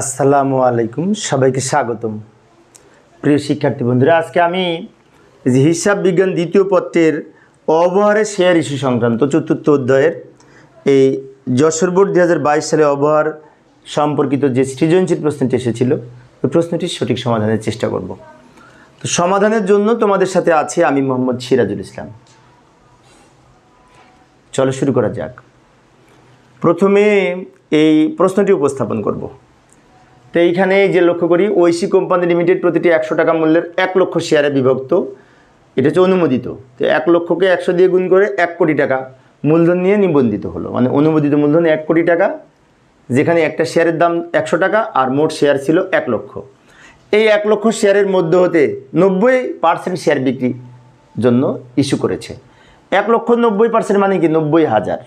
আসসালামু আলাইকুম, সবাইকে স্বাগতম। প্রিয় শিক্ষার্থী বন্ধুরা, আজকে আমি যে হিসাব বিজ্ঞান দ্বিতীয় পত্রের অবহারের শেয়ার ইস্যু সংক্রান্ত চতুর্থ অধ্যায়ের এই যশোর বোর্ড দু হাজার বাইশ সালে অবহার সম্পর্কিত যে সৃজনশীল প্রশ্নটি এসেছিল, ওই প্রশ্নটির সঠিক সমাধানের চেষ্টা করব। তো সমাধানের জন্য তোমাদের সাথে আছে আমি মোহাম্মদ সিরাজুল ইসলাম। চলো শুরু করা যাক। প্রথমে এই প্রশ্নটি উপস্থাপন করব। তো এইখানে যে লক্ষ্য করি, ঐশী কোম্পানি লিমিটেড প্রতিটি একশো টাকা মূল্যের এক লক্ষ শেয়ারে বিভক্ত। এটা হচ্ছে অনুমোদিত। তো এক লক্ষকে একশো দিয়ে গুণ করে এক কোটি টাকা মূলধন নিয়ে নিবন্ধিত হলো। মানে অনুমোদিত মূলধন এক কোটি টাকা, যেখানে একটা শেয়ারের দাম একশো টাকা আর মোট শেয়ার ছিল এক লক্ষ। এই এক লক্ষ শেয়ারের মধ্যে হতে নব্বই পার্সেন্ট শেয়ার বিক্রি জন্য ইস্যু করেছে। এক লক্ষ নব্বই পার্সেন্ট মানে কি? নব্বই হাজার।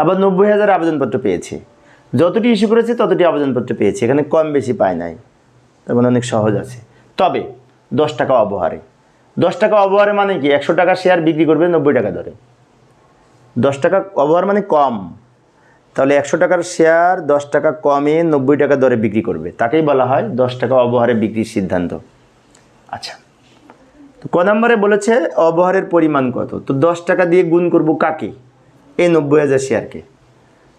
আবার নব্বই হাজার আবেদনপত্র পেয়েছে। যতটি ইস্যু করেছে, ততটি আবেদনপত্র পেয়েছে। এখানে কম বেশি পায় নাই। তার মানে অনেক সহজ আছে। তবে দশ টাকা অবহারে। দশ টাকা অবহারে মানে কি? একশো টাকা শেয়ার বিক্রি করবে, নব্বই টাকা দরে দশ টাকা অবহার মানে কম। তাহলে একশো টাকার শেয়ার দশ টাকা কমে নব্বই টাকা দরে বিক্রি করবে। তাকেই বলা হয় দশ টাকা অবহারে বিক্রির সিদ্ধান্ত। আচ্ছা। তো ক নম্বরে বলেছে, অবহারের পরিমাণ কত? তো দশ টাকা দিয়ে গুণ করব কাকে? এই নব্বই হাজার শেয়ারকে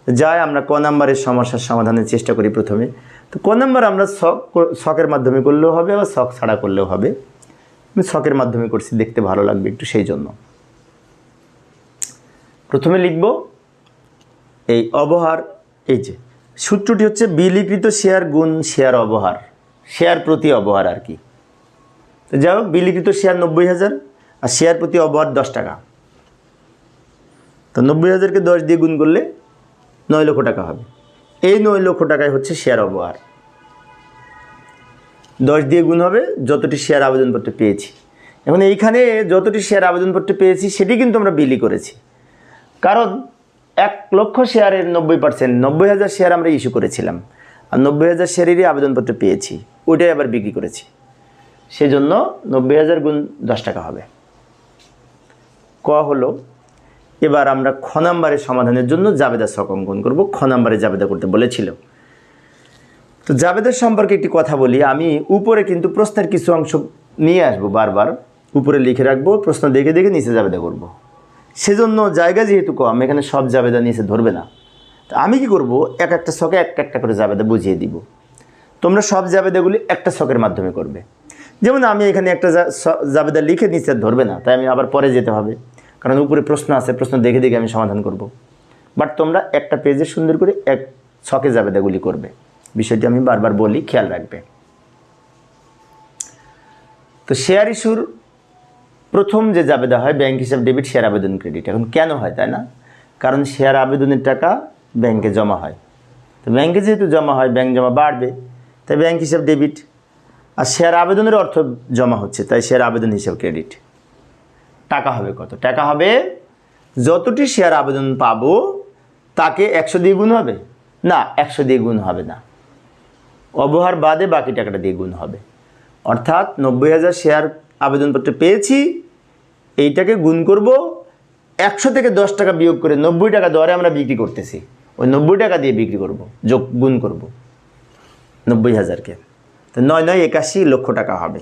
যাই আমরা ক নম্বরের সমস্যার সমাধানের চেষ্টা করি প্রথমে। তো ক নম্বর আমরা শখ, শখের মাধ্যমে করলেও হবে বা শখ ছাড়া করলেও হবে। আমি শখের মাধ্যমে করছি, দেখতে ভালো লাগবে একটু সেই জন্য। প্রথমে লিখব, এই অবহার, এই যে, সূত্রটি হচ্ছে বিলিকৃত শেয়ার গুণ শেয়ার অবহার, শেয়ার প্রতি অবহার আর কি। তো যাই হোক বিলিকৃত শেয়ার নব্বই হাজার আর শেয়ার প্রতি অবহার দশ টাকা। তো নব্বই হাজারকে দশ দিয়ে গুণ করলে নয় লক্ষ টাকা হবে। এই নয় লক্ষ টাকায় হচ্ছে শেয়ার অবহার দশ দিয়ে গুণ হবে, যতটি শেয়ার আবেদনপত্র পেয়েছি। এখন এইখানে যতটি শেয়ার আবেদনপত্র পেয়েছি, সেটি কিন্তু আমরা বিলি করেছি। কারণ এক লক্ষ শেয়ারের নব্বই পার্সেন্ট নব্বই হাজার শেয়ার আমরা ইস্যু করেছিলাম। আর নব্বই হাজার শেয়ারেরই আবেদনপত্র পেয়েছি, ওইটাই আবার বিক্রি করেছি। সেজন্য নব্বই হাজার গুণ দশ টাকা হবে। ক হলো এবার আমরা খ নাম্বারের সমাধানের জন্য জাবেদা শখ অঙ্কন করব। খ নাম্বারে জাবেদা করতে বলেছিল। তো জাবেদের সম্পর্কে একটি কথা বলি। আমি উপরে কিন্তু প্রশ্নের কিছু অংশ নিয়ে আসব বারবার। উপরে লিখে রাখব, প্রশ্ন দেখে দেখে নিচে জাবেদা করব। সেজন্য জায়গা যেহেতু কম, এখানে সব জাবেদা নিচে ধরবে না। তো আমি কি করব? এক একটা শখে একটা একটা করে জাবেদা বুঝিয়ে দিব। তোমরা সব জাবেদাগুলি একটা শখের মাধ্যমে করবে। যেমন আমি এখানে একটা জাবেদা লিখে নিচে ধরবে না, তাই আমি আবার পরে যেতে হবে। কারণ উপরে প্রশ্ন আছে, প্রশ্ন দেখে দেখে আমি সমাধান করব। বাট তোমরা একটা পেজে সুন্দর করে এক ছকে জাবেদাগুলি করবে। বিষয়টি আমি বারবার বলি, খেয়াল রাখবে। তো শেয়ার ইস্যুর প্রথম যে জাবেদা হয় ব্যাংক হিসাব ডেবিট শেয়ার আবেদন ক্রেডিট এখন কেন হয়, তাই না? কারণ শেয়ার আবেদনের টাকা ব্যাংকে জমা হয়। তো ব্যাংকে যেহেতু জমা হয় ব্যাংক জমা বাড়বে, তাই ব্যাংক হিসাব ডেবিট আর শেয়ার আবেদনের অর্থ জমা হচ্ছে, তাই শেয়ার আবেদন হিসাব ক্রেডিট টাকা হবে কত? টাকা হবে, যতটি শেয়ার আবেদন পাবো, তাকে একশো দিয়ে গুণ হবে? না, একশো দিয়ে গুণ হবে না। অবহার বাদে বাকি টাকাটা দিয়ে গুণ হবে। অর্থাৎ নব্বই হাজার শেয়ার আবেদনপত্র পেয়েছি, এইটাকে গুণ করব, একশো থেকে দশ টাকা বিয়োগ করে নব্বই টাকা দরে আমরা বিক্রি করতেছি। ওই নব্বই টাকা দিয়ে বিক্রি করব, যোগ গুণ করব। নব্বই হাজারকে। তো নয় নয় একাশি লক্ষ টাকা হবে।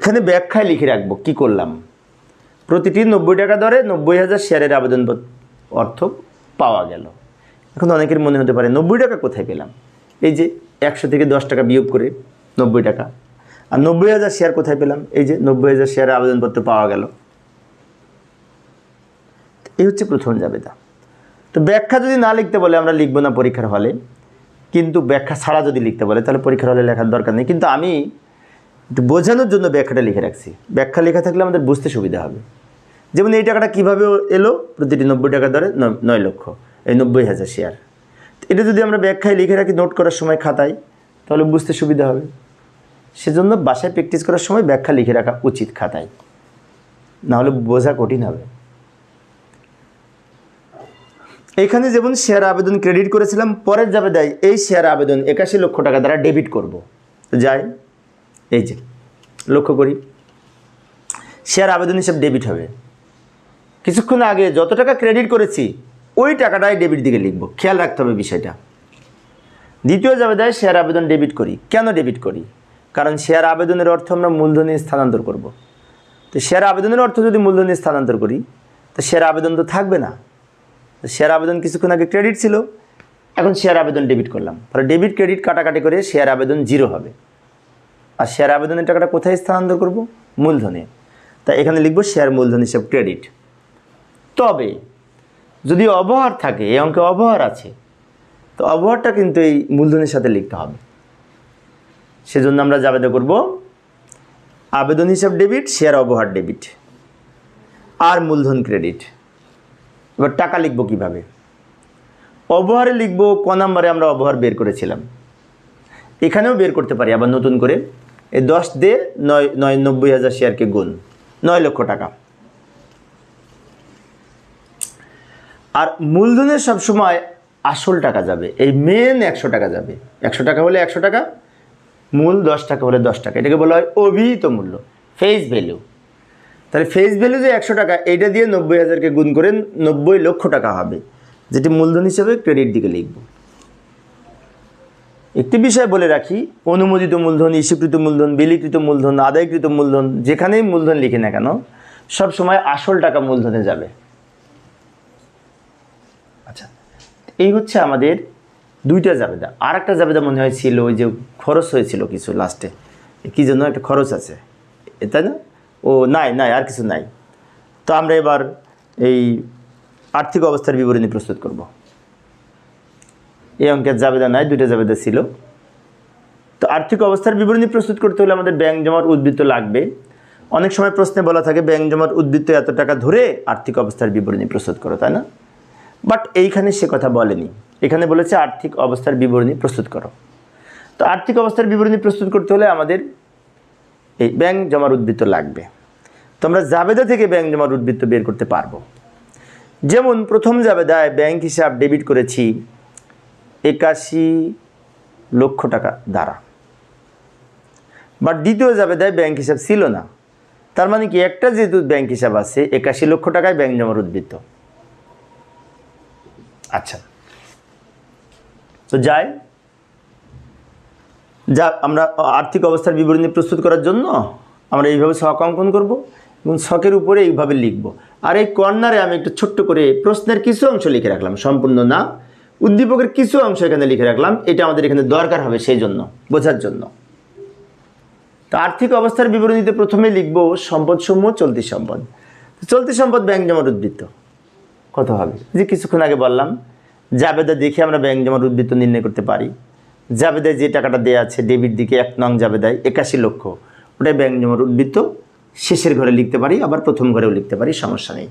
এখানে ব্যাখ্যায় লিখে রাখব, কি করলাম? প্রতিটি নব্বই টাকা দরে নব্বই হাজার শেয়ারের আবেদন অর্থ পাওয়া গেল। এখন অনেকের মনে হতে পারে, নব্বই টাকা কোথায় পেলাম? এই যে একশো থেকে দশ টাকা বিয়োগ করে নব্বই টাকা। আর নব্বই হাজার শেয়ার কোথায় পেলাম? এই যে নব্বই হাজার শেয়ারের আবেদনপত্র পাওয়া গেল। এই হচ্ছে প্রথম জাবেদা। তো ব্যাখ্যা যদি না লিখতে বলে আমরা লিখব না পরীক্ষার হলে। কিন্তু ব্যাখ্যা ছাড়া যদি লিখতে বলে, তাহলে পরীক্ষার হলে লেখার দরকার নেই। কিন্তু আমি একটু বোঝানোর জন্য ব্যাখ্যাটা লিখে রাখছি। ব্যাখ্যা লেখা থাকলে আমাদের বুঝতে সুবিধা হবে। যেমন এই টাকাটা কীভাবে এলো? প্রতিটি নব্বই টাকা দরে নয় লক্ষ, এই নব্বই হাজার শেয়ার এটা যদি আমরা ব্যাখ্যায় লিখে রাখি নোট করার সময় খাতায়, তাহলে বুঝতে সুবিধা হবে। সেজন্য বাসায় প্র্যাকটিস করার সময় ব্যাখ্যা লিখে রাখা উচিত খাতায়। নাহলে বোঝা কঠিন হবে। এইখানে যেমন শেয়ার আবেদন ক্রেডিট করেছিলাম, পরের যাবে দেয়, এই শেয়ার আবেদন একাশি লক্ষ টাকা দ্বারা ডেবিট করব। যাই এই যে, লক্ষ্য করি। শেয়ার আবেদন হিসাব ডেবিট হবে। কিছুক্ষণ আগে যত টাকা ক্রেডিট করেছি, ওই টাকাটাই ডেবিট দিকে লিখব। খেয়াল রাখতে হবে বিষয়টা। দ্বিতীয় জাবেদায় শেয়ার আবেদন ডেবিট করি। কেন ডেবিট করি? কারণ শেয়ার আবেদনের অর্থ আমরা মূলধনে স্থানান্তর করব। তো শেয়ার আবেদনের অর্থ যদি মূলধনে স্থানান্তর করি, তো শেয়ার আবেদন তো থাকবে না। শেয়ার আবেদন কিছুক্ষণ আগে ক্রেডিট ছিল, এখন শেয়ার আবেদন ডেবিট করলাম। তাহলে ডেবিট ক্রেডিট কাটাকাটি করে শেয়ার আবেদন জিরো হবে। আর শেয়ার আবেদনের টাকাটা কোথায় স্থানান্তর করব? মূলধনে। তাই এখানে লিখব শেয়ার মূলধন হিসেব ক্রেডিট তবে, যদি অবহার থাকে, এই অঙ্কে অবহার আছে, তো অবহারটা কিন্তু এই মূলধনের সাথে লিখতে হবে। সেজন্য আমরা জাবেদা করব, আবেদন হিসাব ডেবিট শেয়ার অবহার ডেবিট আর মূলধন ক্রেডিট এবার টাকা লিখব কীভাবে? অবহারে লিখব, ক নাম্বারে আমরা অবহার বের করেছিলাম। এখানেও বের করতে পারি, আবার নতুন করে। এই দশ দিয়ে নয় নয় নব্বই হাজার শেয়ারকে গুণ। নয় লক্ষ টাকা। আর মূলধনের সবসময় আসল টাকা যাবে। এই মেন একশো টাকা যাবে। একশো টাকা হলে একশো টাকা, মূল দশ টাকা হলে দশ টাকা। এটাকে বলা হয় অভিহিত মূল্য ফেস ভ্যালু তাহলে ফেস ভ্যালু যে একশো টাকা, এইটা দিয়ে নব্বই হাজারকে গুণ করে নব্বই লক্ষ টাকা হবে। যেটি মূলধন হিসেবে ক্রেডিট দিকে লিখব। একটি বিষয় বলে রাখি, অনুমোদিত মূলধন, ইস্যুকৃত মূলধন, বিলিকৃত মূলধন, আদায়কৃত মূলধন, যেখানেই মূলধন লিখি না কেন, সব সময় আসল টাকা মূলধনে যাবে। আচ্ছা এই হচ্ছে আমাদের দুইটা জাবেদা। আর একটা জাবেদা মনে হয় ছিল ওই যে খরচ হয়েছিল কিছু লাস্টে। কি জন্য একটা খরচ আছে। তাই না? ও, নাই নাই, আর কিছু নাই। তো আমরা এবার এই আর্থিক অবস্থার বিবরণী প্রস্তুত করব। এই অঙ্কের জাবেদা নাই দুইটা জাবেদা ছিল। তো আর্থিক অবস্থার বিবরণী প্রস্তুত করতে হলে আমাদের ব্যাংক জমার উদ্বৃত্ত লাগবে। অনেক সময় প্রশ্নে বলা থাকে, ব্যাংক জমার উদ্বৃত্ত এত টাকা ধরে আর্থিক অবস্থার বিবরণী প্রস্তুত করো, তাই না? বাট এইখানে সে কথা বলেনি। এখানে বলেছে আর্থিক অবস্থার বিবরণী প্রস্তুত করো। তো আর্থিক অবস্থার বিবরণী প্রস্তুত করতে হলে আমাদের এই ব্যাংক জমার উদ্বৃত্ত লাগবে। তো আমরা জাবেদা থেকে ব্যাংক জমার উদ্বৃত্ত বের করতে পারব। যেমন প্রথম জাবেদায় ব্যাংক হিসাব ডেবিট করেছি একাশি লক্ষ টাকা দ্বারা। বাট দ্বিতীয় যাবে দেয় ব্যাংক হিসাব ছিল না। তার মানে কি? একটা যেহেতু ব্যাংক হিসাব আছে, একাশি লক্ষ টাকায় ব্যাংক জমার উদ্বৃত্ত। আচ্ছা। তো যাই। যা, আমরা আর্থিক অবস্থার বিবরণী প্রস্তুত করার জন্য আমরা এইভাবে শখ অঙ্কন করব এবং শখের উপরে এইভাবে লিখব। আর এই কর্নারে আমি একটু ছোট্ট করে প্রশ্নের কিছু অংশ লিখে রাখলাম। সম্পূর্ণ না উদ্দীপকের কিছু অংশ এখানে লিখে রাখলাম। এটা আমাদের এখানে দরকার হবে সেই জন্য, বোঝার জন্য। তো আর্থিক অবস্থার বিবরণীতে প্রথমে লিখব সম্পদ সমূহ, চলতি সম্পদ। চলতি সম্পদ ব্যাংক জমার উদ্বৃত্ত। কত হবে? যে কিছুক্ষণ আগে বললাম, জাবেদা দেখে আমরা ব্যাংক জমার উদ্বৃত্ত নির্ণয় করতে পারি। জাবেদায় যে টাকাটা দেওয়া আছে, ডেবিট দিকে এক নং জাবেদায় একাশি লক্ষ। ওটাই ব্যাংক জমার উদ্বৃত্ত। শেষের ঘরে লিখতে পারি, আবার প্রথম ঘরেও লিখতে পারি, সমস্যা নেই।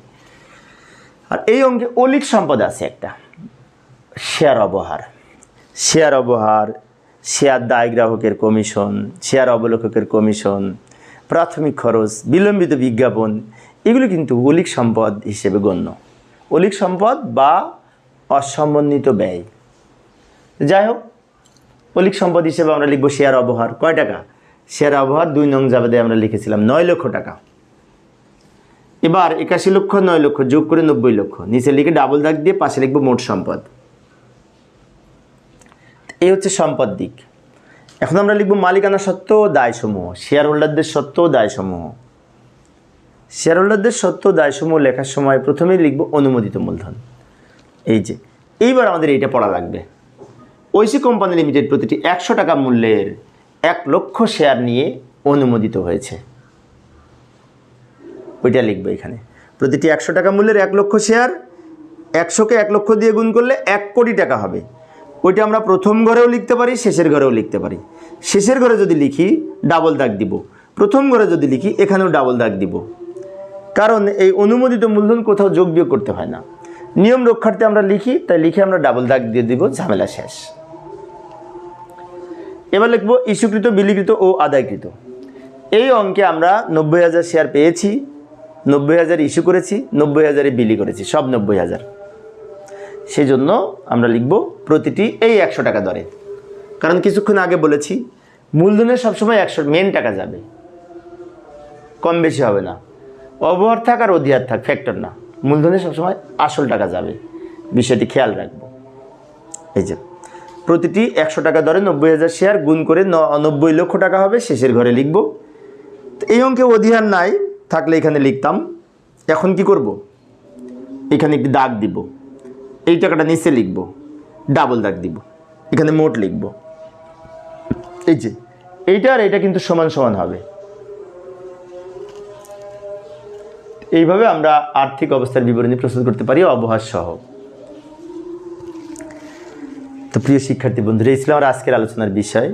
আর এই অঙ্কে অলিক সম্পদ আছে একটা। শেয়ার অবহার। শেয়ার অবহার, শেয়ার দায় গ্রাহকের কমিশন, শেয়ার অবলেখকের কমিশন, প্রাথমিক খরচ, বিলম্বিত বিজ্ঞাপন, এগুলো কিন্তু অলিক সম্পদ হিসেবে গণ্য। অলিক সম্পদ বা অসমন্বিত ব্যয়। যাই হোক, অলিক সম্পদ হিসেবে আমরা লিখব শেয়ার অবহার। কয় টাকা? শেয়ার অবহার দুই নং জাবেদে আমরা লিখেছিলাম নয় লক্ষ টাকা। এবার একাশি লক্ষ, নয় লক্ষ যোগ করে নব্বই লক্ষ। নিচে লিখে ডাবল দাগ দিয়ে পাশে লিখব মোট সম্পদ। এই হচ্ছে সম্পদ দিক। এখন আমরা লিখব মালিকানা সত্ত্ব দায়সমূহ শেয়ার হোল্ডারদের সত্ত্ব দায়সমূহ। শেয়ার হোল্ডারদের সত্ত্ব দায়সমূহ লেখার সময় প্রথমেই লিখব অনুমোদিত মূলধন। এই যে, এইবার আমাদের এইটা পড়া লাগবে। ঐশী কোম্পানি লিমিটেড প্রতিটি একশো টাকা মূল্যের এক লক্ষ শেয়ার নিয়ে অনুমোদিত হয়েছে। ওইটা লিখবে এখানে। প্রতিটি একশো টাকা মূল্যের এক লক্ষ শেয়ার একশোকে এক লক্ষ দিয়ে গুণ করলে এক কোটি টাকা হবে। ওইটা আমরা প্রথম ঘরেও লিখতে পারি, শেষের ঘরেও লিখতে পারি। শেষের ঘরে যদি লিখি ডাবল দাগ দিব। প্রথম ঘরে যদি লিখি, এখানেও ডাবল দাগ দিব। কারণ এই অনুমোদিত মূলধন কোথাও যোগ বিয়োগ করতে হয় না। নিয়ম রক্ষার্থে আমরা লিখি, তাই লিখে আমরা ডাবল দাগ দিয়ে দিব, ঝামেলা শেষ। এবার লিখব ইস্যুকৃত, বিলিকৃত ও আদায়কৃত। এই অঙ্কে আমরা নব্বই হাজার শেয়ার পেয়েছি, নব্বই হাজার ইস্যু করেছি, নব্বই হাজারে বিলি করেছি, সব নব্বই হাজার। সেই জন্য আমরা লিখব প্রতিটি এই একশো টাকা দরে। কারণ কিছুক্ষণ আগে বলেছি, মূলধনের সবসময় একশো মেন টাকা যাবে। কম বেশি হবে না। অবহার থাক আর অধিহার থাক ফ্যাক্টর না। মূলধনে সবসময় আসল টাকা যাবে। বিষয়টি খেয়াল রাখব। এই যে, প্রতিটি একশো টাকা দরে নব্বই হাজার শেয়ার গুণ করে নব্বই লক্ষ টাকা হবে, শেষের ঘরে লিখব। এই অঙ্কে অধিহার নাই, থাকলে এখানে লিখতাম। এখন কি করব? এখানে একটি দাগ দিব। এই টাকাটা নিচে লিখব ডাবল দাগ দিব, এখানে মোট লিখব। এই যে, এইটা আর এটা কিন্তু সমান সমান হবে। এইভাবে আমরা আর্থিক অবস্থার বিবরণী প্রস্তুত করতে পারি, অবহার সহ। তো প্রিয় শিক্ষার্থী বন্ধুরা, এই ছিল আমার আজকের আলোচনার বিষয়।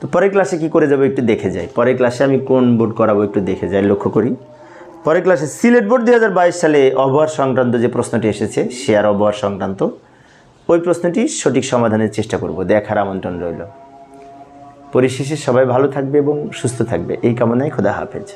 তো পরের ক্লাসে কি করে যাব একটু দেখে যাই। পরের ক্লাসে আমি কোন বোর্ড করাবো একটু দেখে যাই, লক্ষ্য করি। পরের ক্লাসে সিলেট বোর্ড দুই হাজার বাইশ সালে অবহার সংক্রান্ত যে প্রশ্নটি এসেছে শেয়ার অবহার সংক্রান্ত, ওই প্রশ্নটি সঠিক সমাধানের চেষ্টা করব, দেখার আমন্ত্রণ রইল। পরিশেষে সবাই ভালো থাকবে এবং সুস্থ থাকবে। এই কামনায় খোদা হাফেজ।